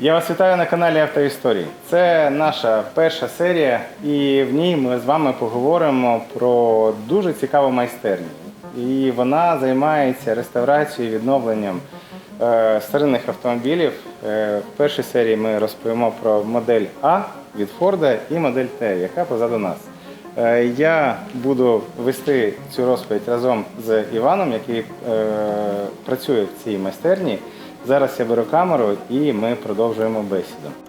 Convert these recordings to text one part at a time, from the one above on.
Я вас вітаю на каналі Автоісторії. Це наша перша серія, і в ній ми з вами поговоримо про дуже цікаву майстерню. І вона займається реставрацією відновленням е, старинних автомобілів. Е, в першій серії ми розповімо про модель А від Форда і модель Т, яка позаду нас. Е, Я буду вести цю розповідь разом з Іваном, який е, працює в цій майстерні. Зараз я беру камеру і ми продовжуємо бесіду.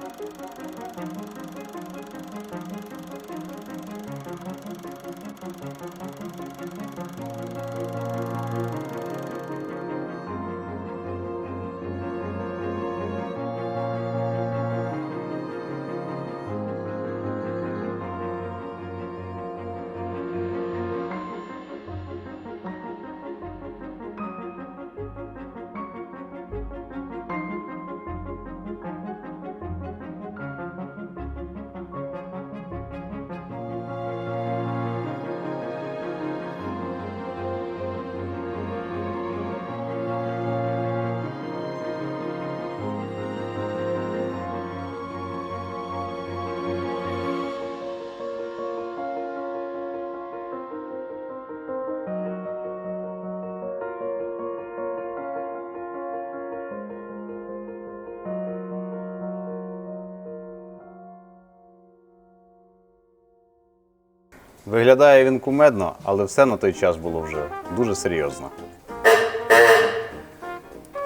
Виглядає він кумедно, але все на той час було вже дуже серйозно.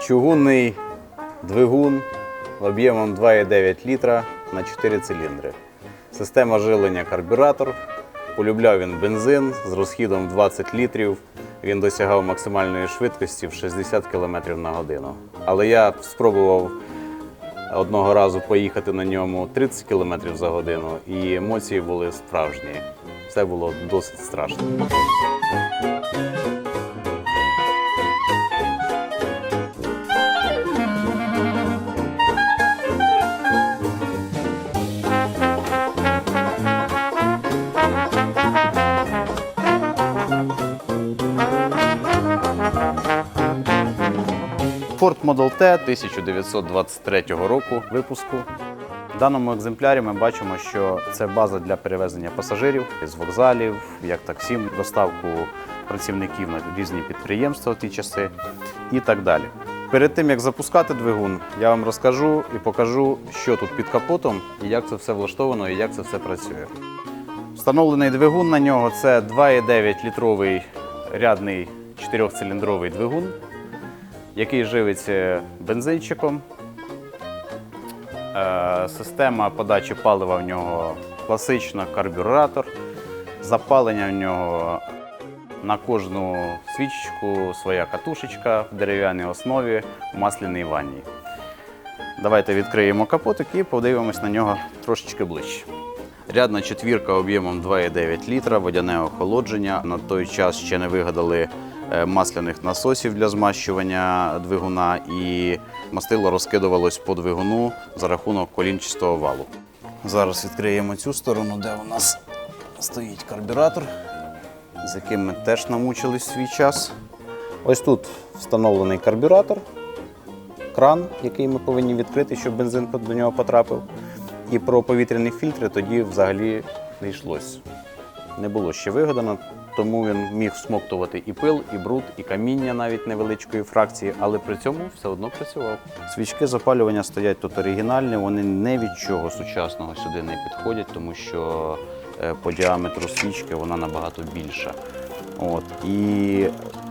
Чугунний двигун об'ємом 2,9 літра на 4 циліндри. Система жилення карбюратор. Полюбляв він бензин з розхідом 20 літрів. Він досягав максимальної швидкості в 60 км на годину. Але я спробував одного разу поїхати на ньому 30 км за годину, і емоції були справжні. Це було досить страшно. Ford Model T 1923 року випуску. Даному екземплярі ми бачимо, що це база для перевезення пасажирів з вокзалів, як таксі, доставку працівників на різні підприємства в ті часи і так далі. Перед тим як запускати двигун, я вам розкажу і покажу, що тут під капотом, і як це все влаштовано, і як це все працює. Встановлений двигун на нього це 2,9 літровий рядний 4-циліндровий двигун, який живиться бензинчиком. Е, Система подачі палива в нього класична карбюратор. Запалення в нього на кожну свічечку своя катушечка в дерев'яній основі в масляній ванні. Давайте відкриємо капотик і подивимось на нього трошечки ближче. Рядна четвірка об'ємом 2,9 літра, водяне охолодження. На той час ще не вигадали масляних насосів для змащування двигуна, і мастило розкидувалось по двигуну за рахунок колінчастого валу. Зараз відкриємо цю сторону, де у нас стоїть карбюратор, з яким ми теж намучились свій час. Ось тут встановлений карбюратор, кран, який ми повинні відкрити, щоб бензин до нього потрапив. І про повітряні фільтри тоді взагалі не йшлось. Не було ще вигадано, тому він міг всмоктувати і пил, і бруд, і каміння навіть невеличкої фракції, але при цьому все одно працював. Свічки запалювання стоять тут оригінальні, вони не від чого сучасного сюди не підходять, тому що е, по діаметру свічки вона набагато більша. От. І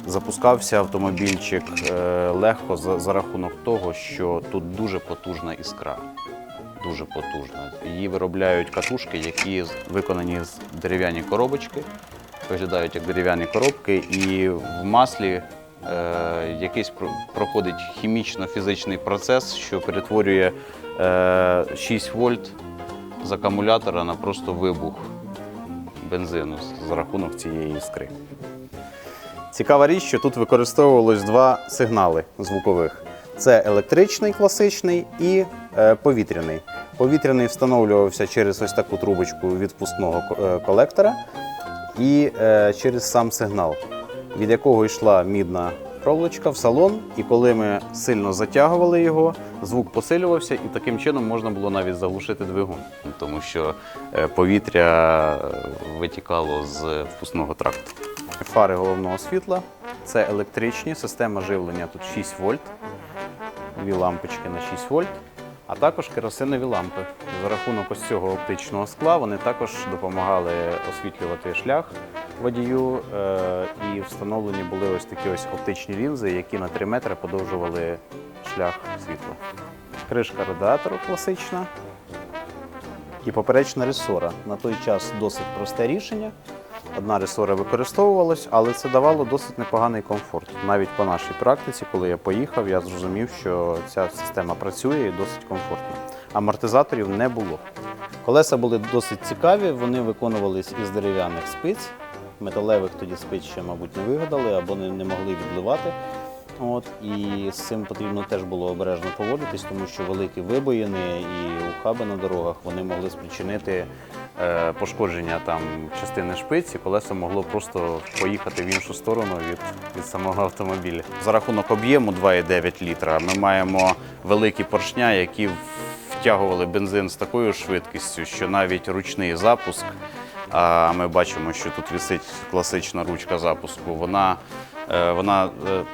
запускався автомобільчик е, легко за, за рахунок того, що тут дуже потужна іскра дуже потужна. Її виробляють катушки, які виконані з дерев'яні коробочки, виглядають як дерев'яні коробки, і в маслі е, якийсь проходить хімічно-фізичний процес, що перетворює е, 6 вольт з акумулятора на просто вибух бензину за рахунок цієї іскри. Цікава річ, що тут використовувалось два сигнали звукових: це електричний класичний і е, повітряний. Повітряний встановлювався через ось таку трубочку відпускного е, колектора і е, через сам сигнал, від якого йшла мідна проволочка в салон. І коли ми сильно затягували його, звук посилювався, і таким чином можна було навіть заглушити двигун, тому що е, повітря е, витікало з впускного тракту. Фари головного світла це електричні, система живлення тут 6 вольт, дві лампочки на 6 вольт, а також керосинові лампи. За рахунок ось цього оптичного скла вони також допомагали освітлювати шлях водію, е, і встановлені були ось такі ось оптичні лінзи, які на 3 метри подовжували шлях світла. Кришка радіатору класична і поперечна ресора. На той час досить просте рішення. Одна ресора використовувалась, але це давало досить непоганий комфорт. Навіть по нашій практиці, коли я поїхав, я зрозумів, що ця система працює і досить комфортно. Амортизаторів не було. Колеса були досить цікаві, вони виконувались із дерев'яних спиць. Металевих тоді спиць ще, мабуть, не вигадали або не, не могли відливати. От, і з цим потрібно теж було обережно поводитись, тому що великі вибоїни і ухаби на дорогах вони могли спричинити е, пошкодження там частини шпиці, колесо могло просто поїхати в іншу сторону від, від самого автомобіля. За рахунок об'єму 2,9 літра ми маємо великі поршня, які втягували бензин з такою швидкістю, що навіть ручний запуск, а ми бачимо, що тут висить класична ручка запуску, вона Вона е,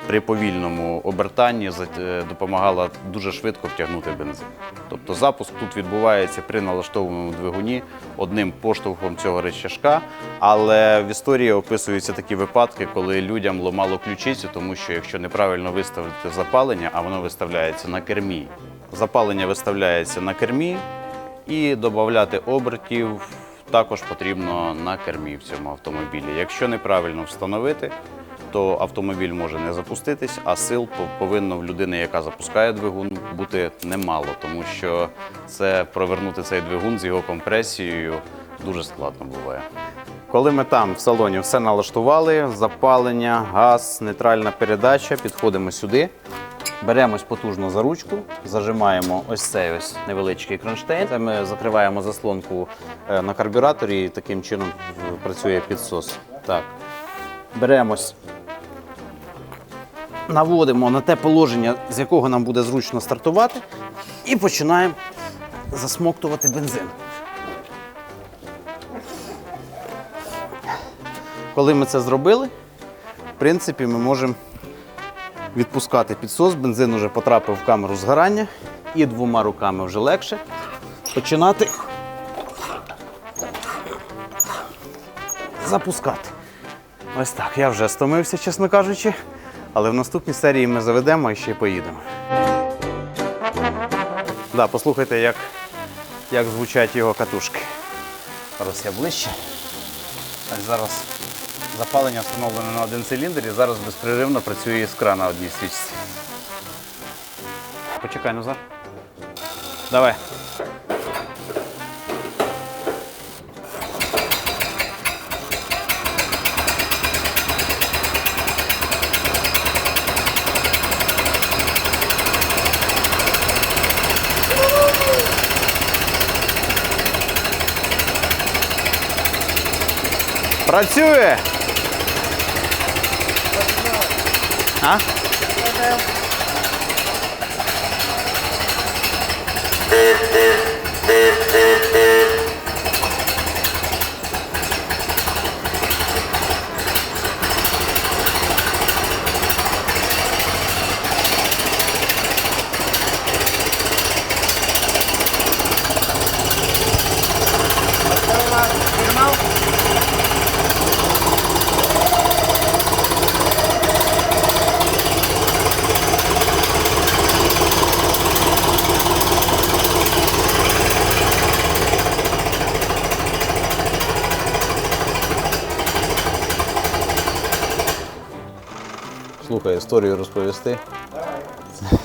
при повільному обертанні е, допомагала дуже швидко втягнути бензин. Тобто запуск тут відбувається при налаштованому двигуні одним поштовхом цього речашка. Але в історії описуються такі випадки, коли людям ломало ключицю, тому що якщо неправильно виставити запалення, а воно виставляється на кермі. Запалення виставляється на кермі і додати обертів також потрібно на кермі в цьому автомобілі. Якщо неправильно встановити, то автомобіль може не запуститись, а сил повинно в людини, яка запускає двигун, бути немало, тому що це провернути цей двигун з його компресією дуже складно буває. Коли ми там в салоні все налаштували, запалення, газ, нейтральна передача, підходимо сюди. Беремось потужно за ручку, зажимаємо ось цей ось невеличкий кронштейн. Це ми закриваємо заслонку е, на карбюраторі і таким чином працює підсос. Так. Беремось, наводимо на те положення, з якого нам буде зручно стартувати, і починаємо засмоктувати бензин. Коли ми це зробили, в принципі, ми можемо відпускати підсос, бензин вже потрапив в камеру згорання, і двома руками вже легше починати запускати. Ось так. Я вже стомився, чесно кажучи, але в наступній серії ми заведемо і ще й поїдемо. Да, послухайте, як, як звучать його катушки. Зараз я ближче. Ось зараз запалення встановлене на один циліндр і зараз безпреривно працює іскра на одній свічці. Почекай, Назар. Давай. Працює! А? Історію розповісти.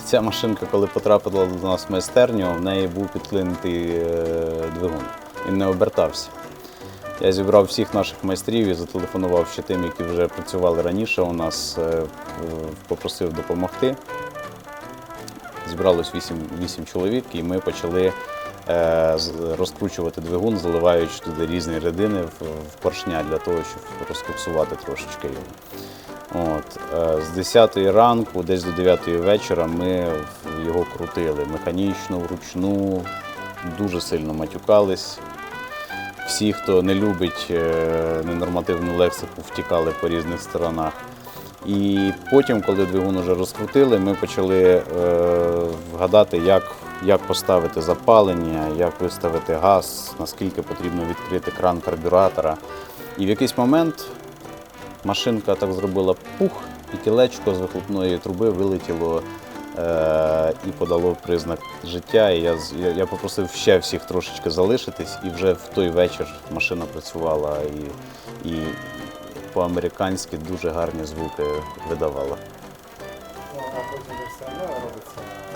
Ця машинка, коли потрапила до нас в майстерню, в неї був підклинутий е, двигун. Він не обертався. Я зібрав всіх наших майстрів і зателефонував ще тим, які вже працювали раніше у нас, е, попросив допомогти. Зібралось 8, 8 чоловік, і ми почали е, розкручувати двигун, заливаючи туди різні рідини в поршня для того, щоб розкоксувати трошечки його. От, е, з 10 ранку, десь до 9 вечора ми його крутили механічно, вручну, дуже сильно матюкались. Всі, хто не любить е, ненормативну лексику, втікали по різних сторонах. І потім, коли двигун вже розкрутили, ми почали е, вгадати, як, як поставити запалення, як виставити газ, наскільки потрібно відкрити кран карбюратора. І в якийсь момент машинка так зробила пух, і кілечко з вихлопної труби вилетіло е- і подало признак життя. І я, я, попросив ще всіх трошечки залишитись, і вже в той вечір машина працювала і, і по-американськи дуже гарні звуки видавала. Потім.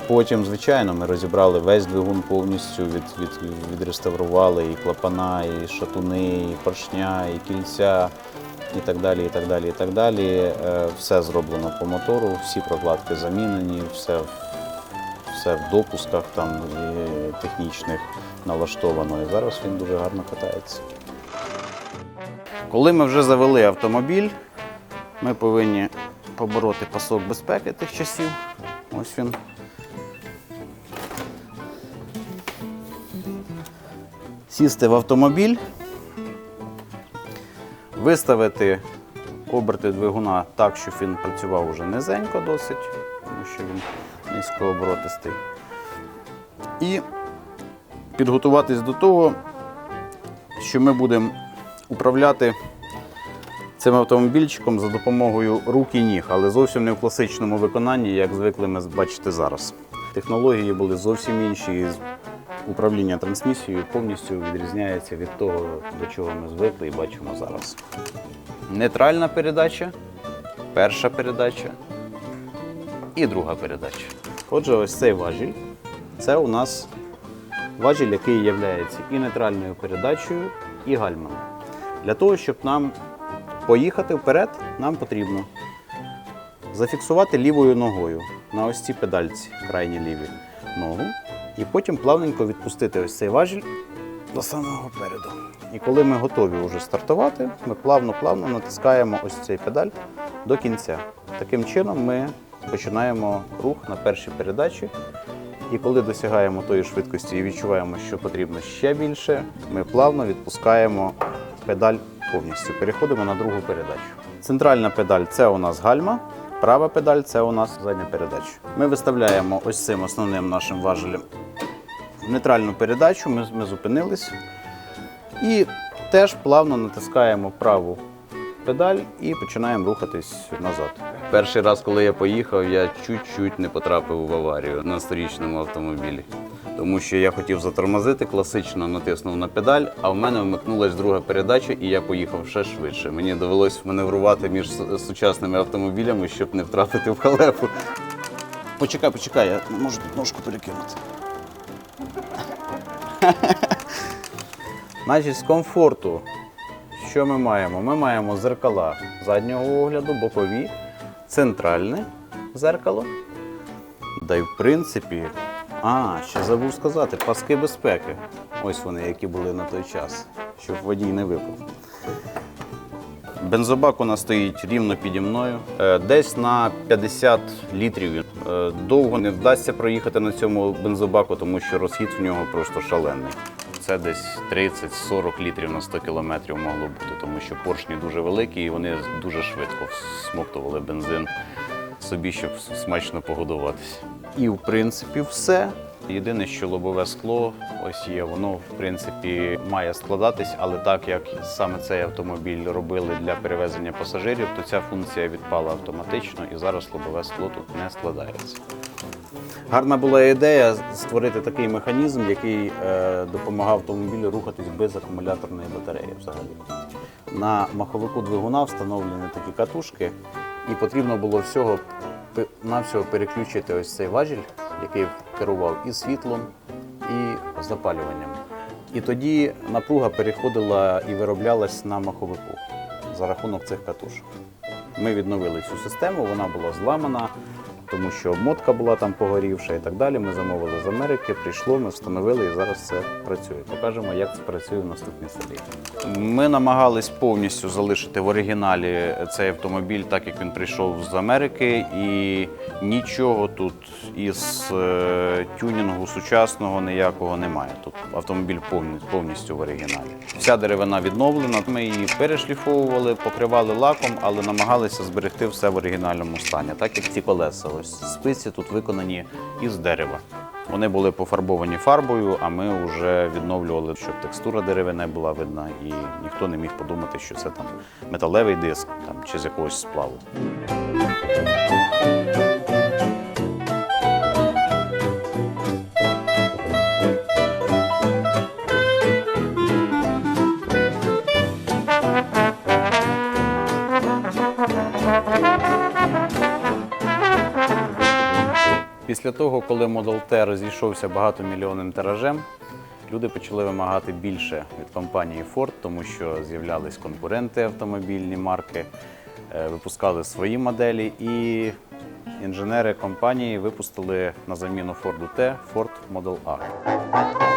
Потім, звичайно, ми розібрали весь двигун повністю, від, від, відреставрували і клапана, і шатуни, і поршня, і кільця, і так далі. і так далі, і так далі. Е, Все зроблено по мотору, всі прокладки замінені, все, все в допусках там технічних налаштовано. І зараз він дуже гарно катається. Коли ми вже завели автомобіль, ми повинні побороти пасок безпеки тих часів. Ось він. Сісти в автомобіль, виставити оберти двигуна так, щоб він працював уже низенько досить, тому що він низькооборотистий. І підготуватись до того, що ми будемо управляти цим автомобільчиком за допомогою рук і ніг, але зовсім не в класичному виконанні, як звикли ми бачити зараз. Технології були зовсім інші. Управління трансмісією повністю відрізняється від того, до чого ми звикли і бачимо зараз. Нейтральна передача, перша передача і друга передача. Отже, ось цей важіль це у нас важіль, який є і нейтральною передачею, і гальмом. Для того, щоб нам поїхати вперед, нам потрібно зафіксувати лівою ногою на ось цій педальці, крайній лівій ногу, і потім плавненько відпустити ось цей важіль до самого переду. І коли ми готові вже стартувати, ми плавно-плавно натискаємо ось цей педаль до кінця. Таким чином ми починаємо рух на першій передачі. І коли досягаємо тої швидкості і відчуваємо, що потрібно ще більше, ми плавно відпускаємо педаль повністю. Переходимо на другу передачу. Центральна педаль це у нас гальма, права педаль це у нас задня передача. Ми виставляємо ось цим основним нашим важелем нейтральну передачу, ми, ми зупинились. І теж плавно натискаємо праву педаль і починаємо рухатись назад. Перший раз, коли я поїхав, я чуть-чуть не потрапив в аварію на сторічному автомобілі. Тому що я хотів затормозити, класично натиснув на педаль, а в мене вмикнулась друга передача, і я поїхав ще швидше. Мені довелось маневрувати між сучасними автомобілями, щоб не втрапити в халепу. Почекай, почекай, я можу тут ножку перекинути. Значить, з комфорту, що ми маємо? Ми маємо зеркала заднього огляду, бокові, центральне зеркало. Да й в принципі, а, ще забув сказати, паски безпеки. Ось вони, які були на той час, щоб водій не випав. Бензобак у нас стоїть рівно піді мною, е, десь на 50 літрів. Е, Довго не вдасться проїхати на цьому бензобаку, тому що розхід в нього просто шалений. Це десь 30-40 літрів на 100 кілометрів могло бути, тому що поршні дуже великі і вони дуже швидко всмоктували бензин собі, щоб смачно погодуватися. І в принципі все. Єдине, що лобове скло, ось є, воно в принципі має складатись, але так як саме цей автомобіль робили для перевезення пасажирів, то ця функція відпала автоматично і зараз лобове скло тут не складається. Гарна була ідея створити такий механізм, який е, допомагав автомобілю рухатись без акумуляторної батареї взагалі. На маховику двигуна встановлені такі катушки, і потрібно було всього навсього переключити ось цей важіль, який керував і світлом, і запалюванням. І тоді напруга переходила і вироблялась на маховику за рахунок цих катушок. Ми відновили цю систему, вона була зламана. Тому що обмотка була там погорівша і так далі. Ми замовили з Америки, прийшло, ми встановили і зараз це працює. Покажемо, як це працює в наступній серії. Ми намагались повністю залишити в оригіналі цей автомобіль, так як він прийшов з Америки, і нічого тут із е, тюнінгу сучасного ніякого немає. Тут автомобіль повні- повністю в оригіналі. Вся деревина відновлена. Ми її перешліфовували, покривали лаком, але намагалися зберегти все в оригінальному стані, так як ці колеса. Ось спиці тут виконані із дерева. Вони були пофарбовані фарбою, а ми вже відновлювали, щоб текстура деревини була видна, і ніхто не міг подумати, що це там металевий диск там, чи з якогось сплаву. Після того, коли Model T розійшовся багатомільйонним тиражем, люди почали вимагати більше від компанії Ford, тому що з'являлись конкуренти автомобільні марки, е, випускали свої моделі, і інженери компанії випустили на заміну Ford T Ford Model A.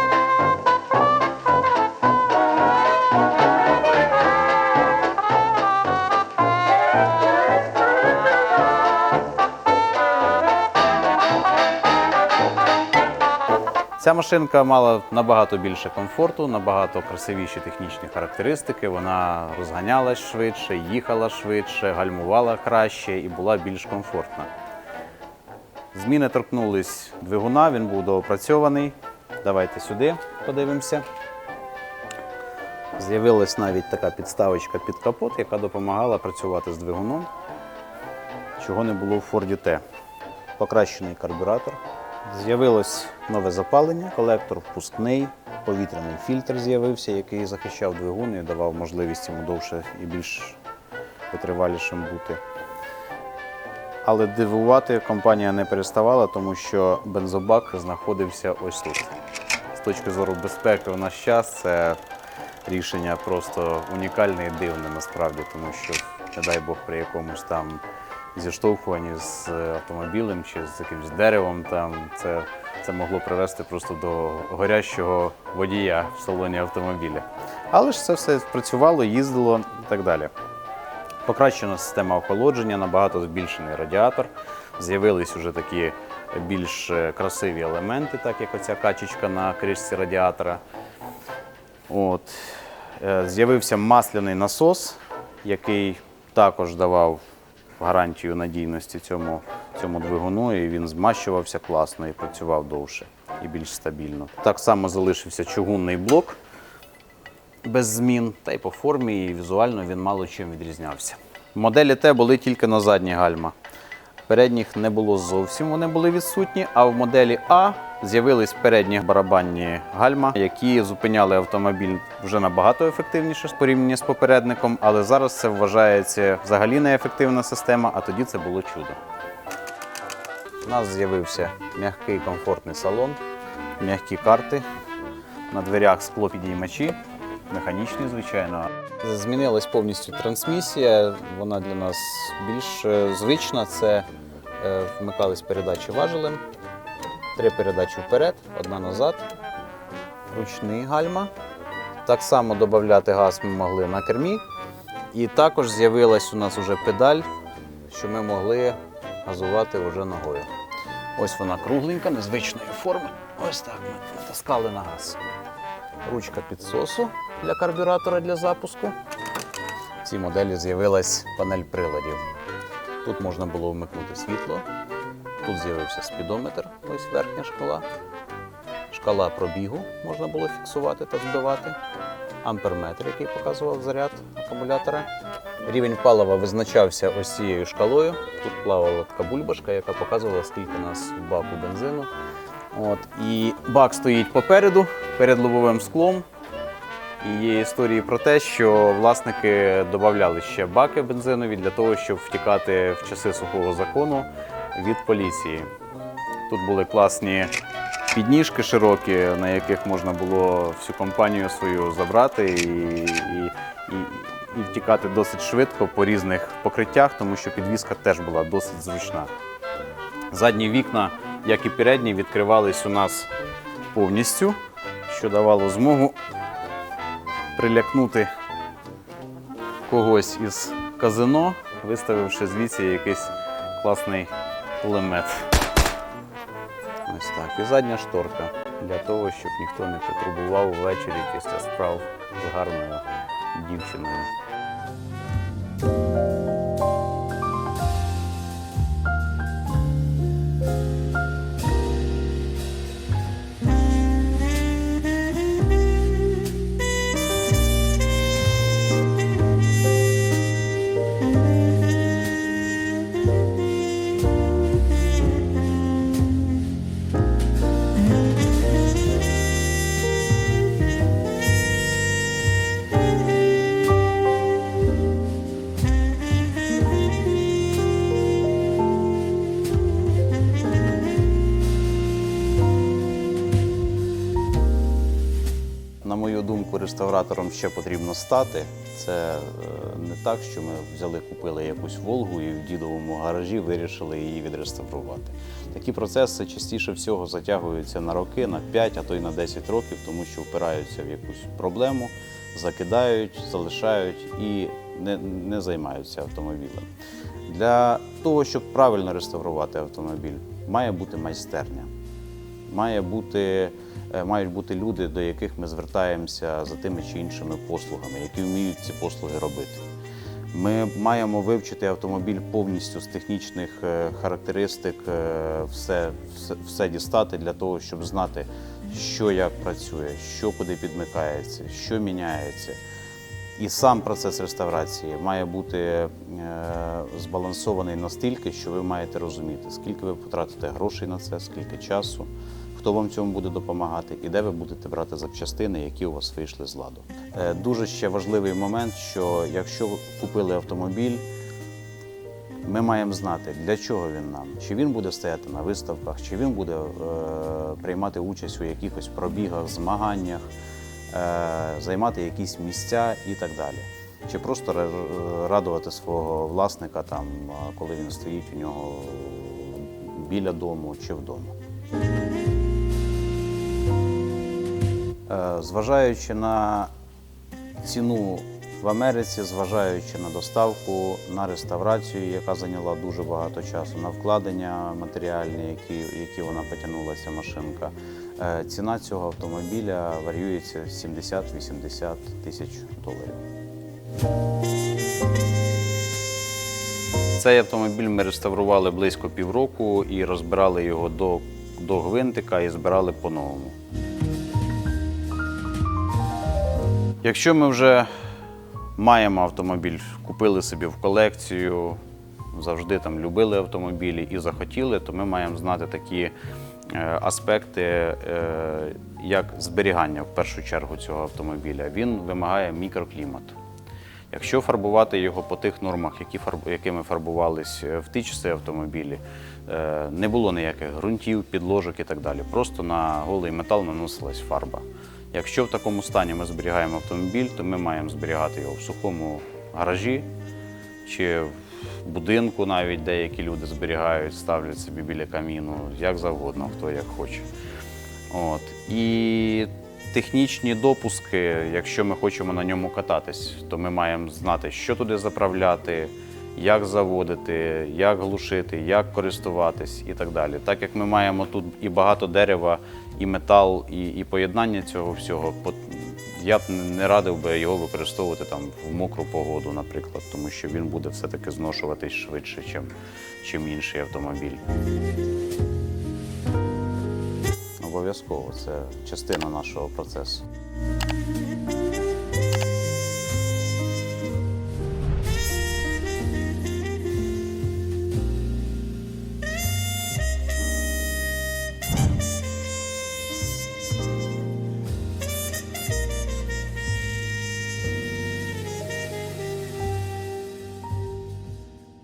Ця машинка мала набагато більше комфорту, набагато красивіші технічні характеристики. Вона розганялась швидше, їхала швидше, гальмувала краще і була більш комфортна. Зміни торкнулись двигуна, він був доопрацьований. Давайте сюди подивимося. З'явилась навіть така підставочка під капот, яка допомагала працювати з двигуном, чого не було в Ford T. Покращений карбюратор. З'явилось нове запалення, колектор впускний, повітряний фільтр з'явився, який захищав двигун і давав можливість йому довше і більш витривалішим бути. Але дивувати компанія не переставала, тому що бензобак знаходився ось тут. З точки зору безпеки у наш час це рішення просто унікальне і дивне насправді, тому що, не дай Бог, при якомусь там зіштовхуванні з автомобілем чи з якимось деревом, там це, це могло привести просто до горящого водія в салоні автомобіля. Але ж це все працювало, їздило і так далі. Покращена система охолодження, набагато збільшений радіатор. З'явились вже такі більш е, красиві елементи, так як оця качечка на кришці радіатора. От. Е, З'явився масляний насос, який також давав гарантію надійності цьому, цьому двигуну, і він змащувався класно і працював довше і більш стабільно. Так само залишився чугунний блок без змін, та й по формі і візуально він мало чим відрізнявся. Моделі Т були тільки на задні гальма. Передніх не було зовсім, вони були відсутні. А в моделі А з'явились передні барабанні гальма, які зупиняли автомобіль вже набагато ефективніше в порівнянні з попередником. Але зараз це вважається взагалі неефективна система, а тоді це було чудо. У нас з'явився м'який комфортний салон, м'які карти, на дверях склопідіймачі, механічні, звичайно. Змінилась повністю трансмісія. Вона для нас більш е, звична. Це е, вмикались передачі важелем, три передачі вперед, одна назад, ручний гальма. Так само додати газ ми могли на кермі. І також з'явилась у нас вже педаль, що ми могли газувати вже ногою. Ось вона кругленька, незвичної форми. Ось так ми натискали на газ. Ручка підсосу для карбюратора для запуску. В цій моделі з'явилась панель приладів. Тут можна було вмикнути світло. Тут з'явився спідометр, ось верхня шкала. Шкала пробігу можна було фіксувати та збивати. Амперметр, який показував заряд акумулятора. Рівень палива визначався ось цією шкалою. Тут плавала така бульбашка, яка показувала, скільки у нас в баку бензину. От. І бак стоїть попереду, перед лобовим склом. І є історії про те, що власники додавали ще баки бензинові для того, щоб втікати в часи сухого закону від поліції. Тут були класні підніжки широкі, на яких можна було всю компанію свою забрати і, і, і, і втікати досить швидко по різних покриттях, тому що підвізка теж була досить зручна. Задні вікна, як і передні, відкривались у нас повністю, що давало змогу прилякнути когось із казино, виставивши звідси якийсь класний кулемет. Ось так. І задня шторка для того, щоб ніхто не потурбував ввечері після справ з гарною дівчиною. Реставратором ще потрібно стати. Це е, не так, що ми взяли, купили якусь Волгу і в дідовому гаражі вирішили її відреставрувати. Такі процеси частіше всього затягуються на роки, на 5, а то й на 10 років, тому що впираються в якусь проблему, закидають, залишають і не, не займаються автомобілем. Для того, щоб правильно реставрувати автомобіль, має бути майстерня має бути, е, мають бути люди, до яких ми звертаємося за тими чи іншими послугами, які вміють ці послуги робити. Ми маємо вивчити автомобіль повністю з технічних е, характеристик, е, все, все, все дістати для того, щоб знати, що як працює, що куди підмикається, що міняється. І сам процес реставрації має бути е, збалансований настільки, що ви маєте розуміти, скільки ви потратите грошей на це, скільки часу, хто вам в цьому буде допомагати і де ви будете брати запчастини, які у вас вийшли з ладу. Е, дуже ще важливий момент, що якщо ви купили автомобіль, ми маємо знати, для чого він нам, чи він буде стояти на виставках, чи він буде е, приймати участь у якихось пробігах, змаганнях, е, займати якісь місця і так далі. Чи просто радувати свого власника, там, коли він стоїть у нього біля дому чи вдома. Е, Зважаючи на ціну в Америці, зважаючи на доставку, на реставрацію, яка зайняла дуже багато часу, на вкладення матеріальні, які, які вона потягнулася машинка, е, ціна цього автомобіля варіюється 70-80 тисяч доларів. Цей автомобіль ми реставрували близько півроку і розбирали його до, до гвинтика і збирали по-новому. Якщо ми вже маємо автомобіль, купили собі в колекцію, завжди там любили автомобілі і захотіли, то ми маємо знати такі е, аспекти, е, як зберігання в першу чергу цього автомобіля. Він вимагає мікроклімату. Якщо фарбувати його по тих нормах, які якими фарбувались е, в ті часи автомобілі, не було ніяких ґрунтів, підложок і так далі. Просто на голий метал наносилась фарба. Якщо в такому стані ми зберігаємо автомобіль, то ми маємо зберігати його в сухому гаражі чи в будинку, навіть деякі люди зберігають, ставлять собі біля каміну, як завгодно, хто як хоче. От. І технічні допуски, якщо ми хочемо на ньому кататись, то ми маємо знати, що туди заправляти, як заводити, як глушити, як користуватись і так далі. Так як ми маємо тут і багато дерева, і метал, і, і поєднання цього всього, я б не радив би його використовувати там в мокру погоду, наприклад, тому що він буде все-таки зношуватись швидше, чим, чим інший автомобіль. Обов'язково це частина нашого процесу.